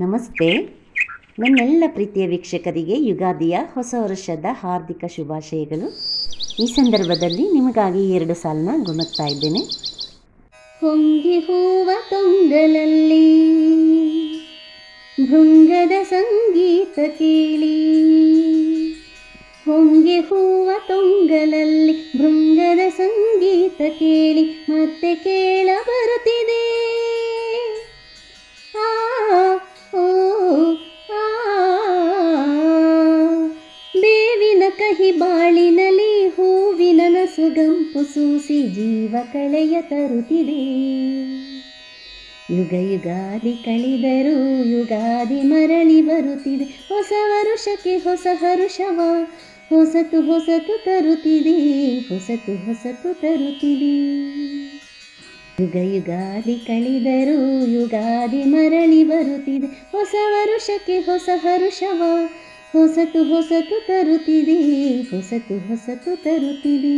ನಮಸ್ತೆ. ನನ್ನೆಲ್ಲ ಪ್ರೀತಿಯ ವೀಕ್ಷಕರಿಗೆ ಯುಗಾದಿಯ ಹೊಸ ವರ್ಷದ ಹಾರ್ದಿಕ ಶುಭಾಶಯಗಳು. ಈ ಸಂದರ್ಭದಲ್ಲಿ ನಿಮಗಾಗಿ ಎರಡು ಸಾಲನ್ನ ಗುಣಗ್ತಾ ಇದ್ದೇನೆ. ಹೊಂಗಿ ಹೂವ ತೊಂಗಲಲ್ಲಿ, ಭೃಂಗದ ಸಂಗೀತ ಕೇಳಿ. ಹೊಂಗೆ ಹೂವ ತೊಂಗಲಲ್ಲಿ, ಭೃಂಗದ ಸಂಗೀತ ಕೇಳಿ. ಮತ್ತೆ ಕೇಳ. ಕಹಿ ಬಾಳಿನಲಿ ಹೂವಿನ ನಸುಗಂಪು ಸೂಸಿ ಜೀವ ಕಳೆಯ ತರುತ್ತಿದೆ. ಯುಗ ಯುಗಾದಿ ಕಳೆದರೂ ಯುಗಾದಿ ಮರಳಿ ಬರುತ್ತಿದೆ. ಹೊಸ ವರುಷಕ್ಕೆ ಹೊಸ ಹರುಷವ, ಹೊಸತು ಹೊಸತು ತರುತ್ತಿದೆ, ಹೊಸತು ಹೊಸತು ತರುತ್ತಿದೆ. ಯುಗ ಯುಗಾದಿ ಕಳೆದರೂ ಯುಗಾದಿ ಮರಳಿ ಬರುತ್ತಿದೆ. ಹೊಸ ವರುಷಕ್ಕೆ ಹೊಸ ಹರುಷವ ಹೊಸತು ಹೊಸತು ತರುತ್ತಿದೆ ಹೊಸತು ಹೊಸತು ತರುತ್ತಿದೆ